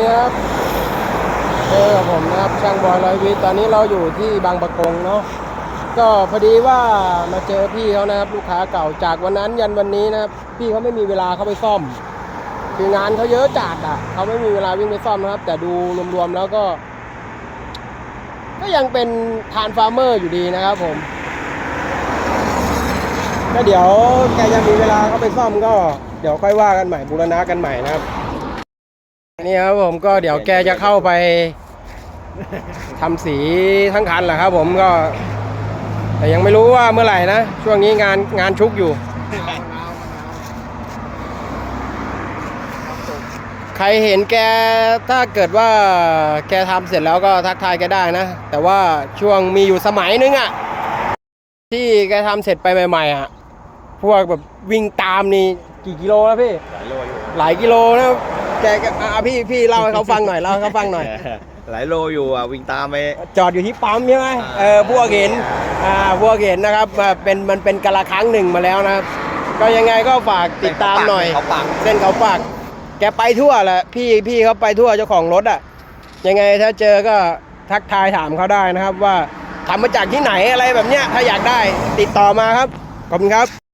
นี่ครับเจอกับผมนะครับช่างบอยร้อยวิทย์ตอนนี้เราอยู่ที่บางประกงเนาะก็พอดีว่ามาเจอพี่เขานะครับ ลูกค้าเก่าจากวันนั้นยันวันนี้นะครับพี่เขาไม่มีเวลาเข้าไปซ่อม คืองานเขาเยอะจัดอะเขาไม่มีเวลาวิ่งไปซ่อมนะครับ แต่ดูรวมๆแล้วก็ ก็ยังเป็นทานฟาร์มเมอร์อยู่ดีนะครับผมก็เดี๋ยวแกจะมีเวลาเข้าไปซ่อมก็ เดี๋ยวค่อยว่ากันใหม่บูรณะกันใหม่นะครับ นี่ครับผมก็เดี๋ยวแกจะเข้าไปทำสีทั้งคันแหละครับผมก็ แต่ยังไม่รู้ว่าเมื่อไหร่นะ ช่วงนี้งานงานชุกอยู่ ใครเห็นแกถ้าเกิดว่าแกทำเสร็จแล้วก็ทักทายแกได้นะ แต่ว่าช่วงมีอยู่สมัยนึงอะที่แกทำเสร็จไปใหม่ๆอะพวกแบบวิ่งตามนี่กี่กิโลแล้วพี่ หลายกิโลนะ แกก็อะพี่พี่เล่าให้เขาฟังหน่อยเล่าให้เขาฟังหน่อย หลายโลอยู่อะวิ่งตามไป จอดอยู่ที่ปั๊มใช่ไหมเออพวกเห็นอ่าพวกเห็นนะครับอ่าเป็นมันเป็นกะละครั้งหนึ่งมาแล้วนะครับ ก็ยังไงก็ฝากติดตามหน่อย เขาปัก เส้นเขาปากแกไปทั่วแหละพี่พี่เขาไปทั่วเจ้าของรถอะ ยังไงถ้าเจอก็ทักทายถามเขาได้นะครับ ว่าทำมาจากที่ไหนอะไรแบบเนี้ยถ้าอยากได้ติดต่อมาครับ ขอบคุณครับ